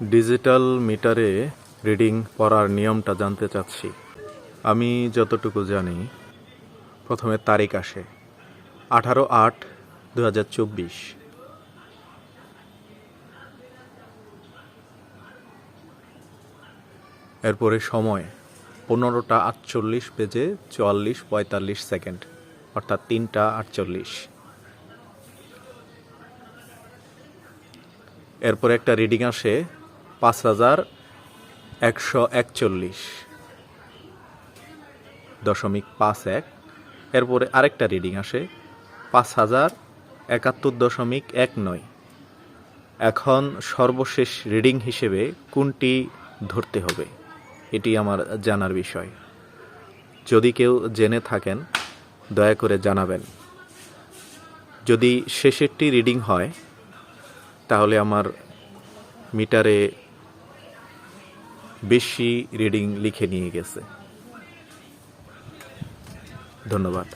Digital মিটারে reading পড়ার নিয়মটা জানতে চাচ্ছি। আমি যতটুকু জানি, প্রথমে তারিখ আসে, আঠারো আট দু হাজার চব্বিশ। এরপরে সময়, পনেরোটা আটচল্লিশ বেজে চুয়াল্লিশ পঁয়তাল্লিশ সেকেন্ড, অর্থাৎ তিনটা আটচল্লিশ। এরপরে একটা রিডিং আসে পাঁচ হাজার একশো একচল্লিশ দশমিক পাঁচ এক। এরপরে আরেকটা রিডিং আসে, পাঁচ হাজার একাত্তর দশমিক এক নয়। এখন সর্বশেষ রিডিং হিসেবে কোনটি ধরতে হবে, এটি আমার জানার বিষয়। যদি কেউ জেনে থাকেন, দয়া করে জানাবেন। যদি শেষেরটি রিডিং হয়, তাহলে আমার মিটারে বেশি রিডিং লিখে নিয়ে গেছে। ধন্যবাদ।